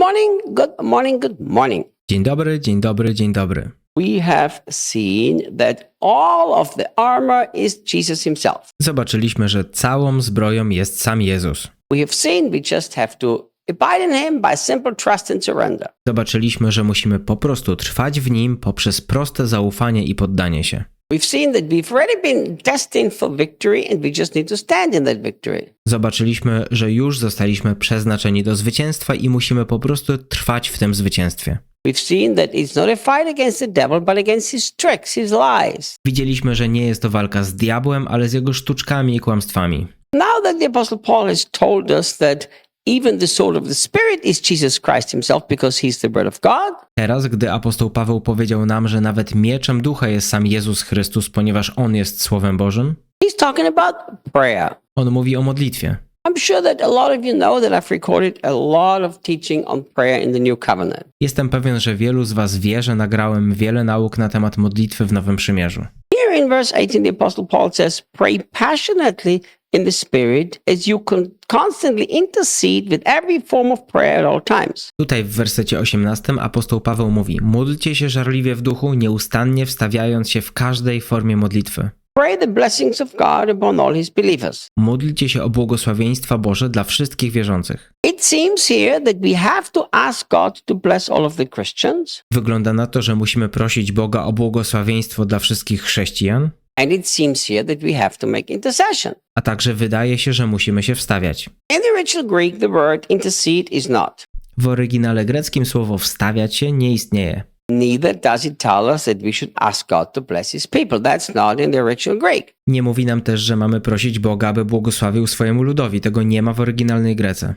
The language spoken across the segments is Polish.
morning, good morning, good morning. Dzień dobry, dzień dobry, dzień dobry. We have seen that all of the armor is Jesus himself. Zobaczyliśmy, że całą zbroją jest sam Jezus. We have seen we just have to abide in him by simple trust and surrender. Zobaczyliśmy, że musimy po prostu trwać w nim poprzez proste zaufanie i poddanie się. Zobaczyliśmy, że już zostaliśmy przeznaczeni do zwycięstwa i musimy po prostu trwać w tym zwycięstwie. Widzieliśmy, że nie jest to walka z diabłem, ale z jego sztuczkami i kłamstwami. Now that the Apostle Paul has told us that even the sword of the Spirit is Jesus Christ himself because he's the bread of God, Teraz, gdy apostoł Paweł powiedział nam, że nawet mieczem ducha jest sam Jezus Chrystus, ponieważ On jest Słowem Bożym, he's talking about prayer. on mówi o modlitwie. I'm sure that a lot of you know that I've recorded a lot of teaching on prayer in the New Covenant. Jestem pewien, że wielu z Was wie, że nagrałem wiele nauk na temat modlitwy w Nowym Przymierzu. Here in verse 18, the Apostle Paul says, Pray passionately in the Spirit as you con- constantly intercede with every form of prayer at all times. Tutaj w wersecie 18 apostoł Paweł mówi: Módlcie się żarliwie w duchu, nieustannie wstawiając się w każdej formie modlitwy. Pray the blessings of God upon all his believers. Módlcie się o błogosławieństwa Boże dla wszystkich wierzących. It seems here that we have to ask God to bless all of the Christians, Wygląda na to, że musimy prosić Boga o błogosławieństwo dla wszystkich chrześcijan, and it seems here that we have to make intercession. a także wydaje się, że musimy się wstawiać. In the original Greek, the word intercede is not. W oryginale greckim słowo wstawiać się nie istnieje. Neither does it tell us that we should ask God to bless his people. That's not in the original Greek. Nie mówi nam też, że mamy prosić Boga, aby błogosławił swojemu ludowi. Tego nie ma w oryginalnej Grece.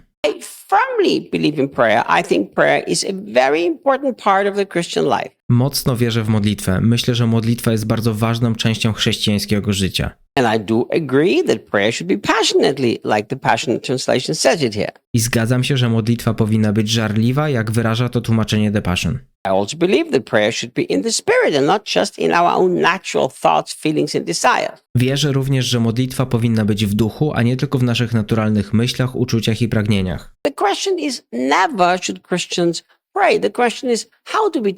Firmly believe in prayer. I think prayer is a very important part of the Christian life. Mocno wierzę w modlitwę. Myślę, że modlitwa jest bardzo ważną częścią chrześcijańskiego życia. And I do agree that prayer should be passionately, like the Passion Translation says it here. I zgadzam się, że modlitwa powinna być żarliwa, jak wyraża to tłumaczenie The Passion. I also believe that prayer should be in the spirit and not just in our own natural thoughts, feelings, and desires. Wierzę również, że modlitwa powinna być w duchu, a nie tylko w naszych naturalnych myślach, uczuciach i pragnieniach. The question is never should Christians pray. The question is how do we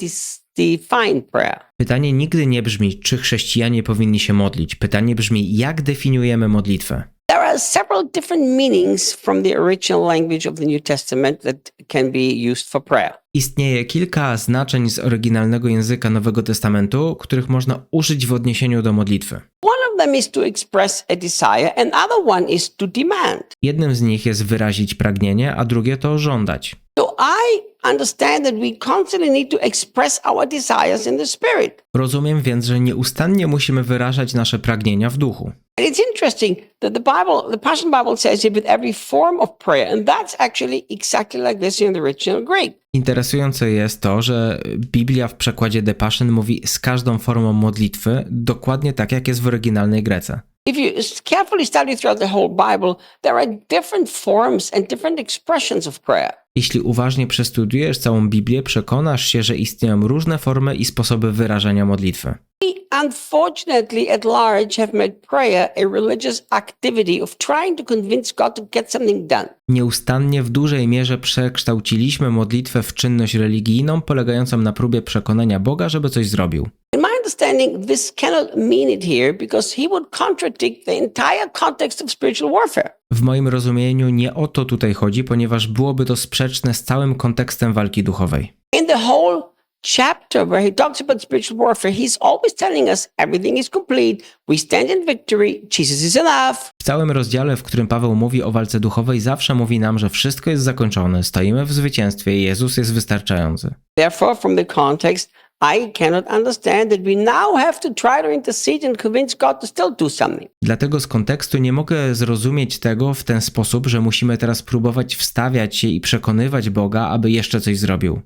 define prayer? Pytanie nigdy nie brzmi, czy chrześcijanie powinni się modlić. Pytanie brzmi, jak definiujemy modlitwę. There are several different meanings from the original language of the New Testament that can be used for prayer. Istnieje kilka znaczeń z oryginalnego języka Nowego Testamentu, których można użyć w odniesieniu do modlitwy. One of them is to express a desire, and other one is to demand. Jednym z nich jest wyrazić pragnienie, a drugie to żądać. So I understand that we constantly need to express our desires in the spirit. Rozumiem więc, że nieustannie musimy wyrażać nasze pragnienia w duchu. And it's interesting that the Bible, the Passion Bible says it with every form of prayer, and that's actually exactly like this in the original Greek. Interesujące jest to, że Biblia w przekładzie The Passion mówi z każdą formą modlitwy, dokładnie tak jak jest w oryginalnej Grece. If you carefully study throughout the whole Bible, there are different forms and different expressions of prayer. Jeśli uważnie przestudiujesz całą Biblię, przekonasz się, że istnieją różne formy i sposoby wyrażania modlitwy. We unfortunately at large have made prayer a religious activity of trying to convince God to get something done. Nieustannie w dużej mierze przekształciliśmy modlitwę w czynność religijną, polegającą na próbie przekonania Boga, żeby coś zrobił. Understanding, this cannot mean it here because he would contradict the entire context of spiritual warfare. W moim rozumieniu nie o to tutaj chodzi, ponieważ byłoby to sprzeczne z całym kontekstem walki duchowej. In the whole chapter where he talks about spiritual warfare, he's always telling us everything is complete, we stand in victory, Jesus is enough. W całym rozdziale, w którym Paweł mówi o walce duchowej, zawsze mówi nam, że wszystko jest zakończone, stoimy w zwycięstwie i Jezus jest wystarczający. Therefore, from the context, Dlatego z kontekstu nie mogę zrozumieć tego w ten sposób, że musimy teraz próbować wstawiać się i przekonywać Boga, aby jeszcze coś zrobił.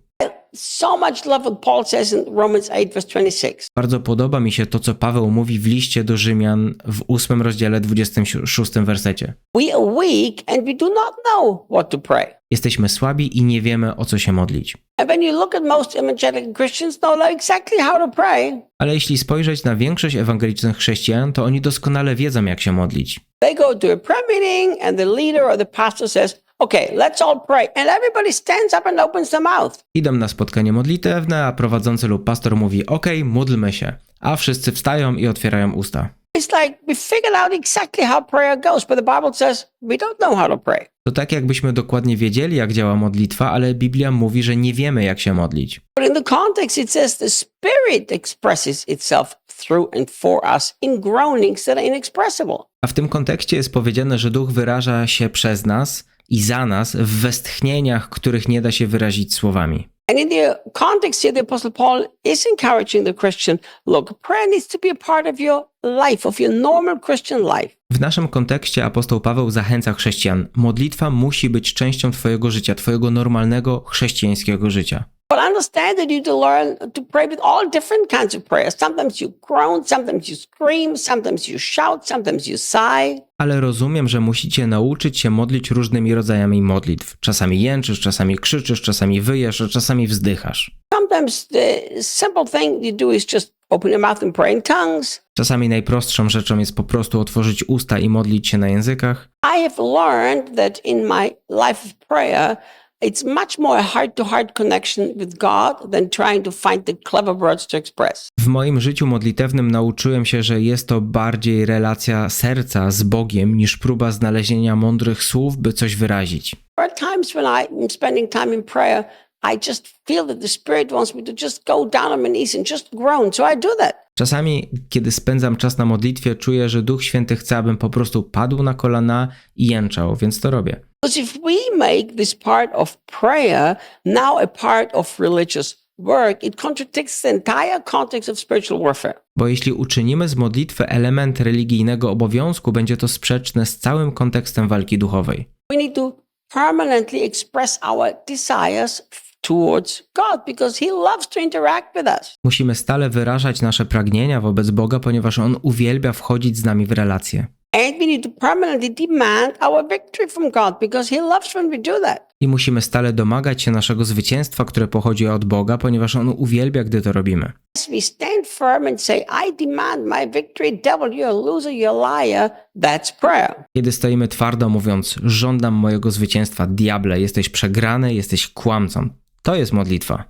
So much love what Paul says in Romans 8, verse 26. Bardzo podoba mi się to, co Paweł mówi w liście do Rzymian w 8 rozdziale 26 wersecie. We are weak and we do not know what to pray. Jesteśmy słabi i nie wiemy, o co się modlić. And when you look at most evangelical Christians, know exactly how to pray. Ale jeśli spojrzeć na większość ewangelicznych chrześcijan, to oni doskonale wiedzą, jak się modlić. They go to a prayer meeting and the leader or the pastor says, okay, let's all pray. And everybody stands up and opens their mouth. Idą na spotkanie modlitewne, a prowadzący lub pastor mówi: OK, módlmy się. A wszyscy wstają i otwierają usta. It's like we figured out exactly how prayer goes, but the Bible says we don't know how to pray. To tak, jakbyśmy dokładnie wiedzieli, jak działa modlitwa, ale Biblia mówi, że nie wiemy, jak się modlić. But in the context, it says the Spirit expresses itself through and for us in groanings that are inexpressible. A w tym kontekście jest powiedziane, że duch wyraża się przez nas i za nas w westchnieniach, których nie da się wyrazić słowami. And in the context here, the Apostle Paul is encouraging the Christian look, prayer needs to be a part of your life, of your normal Christian life. W naszym kontekście apostoł Paweł zachęca chrześcijan: modlitwa musi być częścią Twojego życia, Twojego normalnego chrześcijańskiego życia. But understand that you need to learn to pray with all different kinds of prayers. Sometimes you groan, sometimes you scream, sometimes you shout, sometimes you sigh. Ale rozumiem, że musicie nauczyć się modlić różnymi rodzajami modlitw. Czasami jęczysz, czasami krzyczysz, czasami wyjesz, a czasami wzdychasz. Sometimes the simple thing you do is just open your mouth and pray in tongues. Czasami najprostszą rzeczą jest po prostu otworzyć usta i modlić się na językach. I have learned that in my life of prayer, it's much more a heart to heart connection with God than trying to find the clever words to express. W moim życiu modlitewnym nauczyłem się, że jest to bardziej relacja serca z Bogiem niż próba znalezienia mądrych słów, by coś wyrazić. There are times when I'm spending time in prayer, I just feel that the Spirit wants me to just go down on my knees and just groan. So I do that. Czasami, kiedy spędzam czas na modlitwie, czuję, że Duch Święty chce, abym po prostu padł na kolana i jęczał, więc to robię. Because if we make this part of prayer now a part of religious work, it contradicts the entire context of spiritual warfare. Bo jeśli uczynimy z modlitwy element religijnego obowiązku, będzie to sprzeczne z całym kontekstem walki duchowej. We need to permanently express our desires towards God because He loves to interact with us. Musimy stale wyrażać nasze pragnienia wobec Boga, ponieważ On uwielbia wchodzić z nami w relacje. And we need to permanently demand our victory from God because He loves when we do that. I musimy stale domagać się naszego zwycięstwa, które pochodzi od Boga, ponieważ On uwielbia, gdy to robimy. As we stand firm and say, I demand my victory, devil, you're a loser, you're a liar, that's prayer. Kiedy stoimy twardo mówiąc, żądam mojego zwycięstwa, diable, jesteś przegrany, jesteś kłamcą. To jest modlitwa.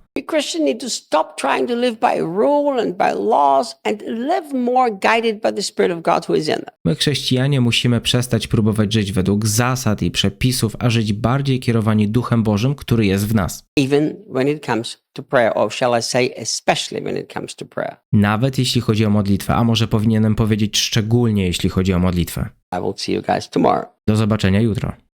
My, chrześcijanie, musimy przestać próbować żyć według zasad i przepisów, a żyć bardziej kierowani Duchem Bożym, który jest w nas. Nawet jeśli chodzi o modlitwę, a może powinienem powiedzieć szczególnie jeśli chodzi o modlitwę. Do zobaczenia jutro.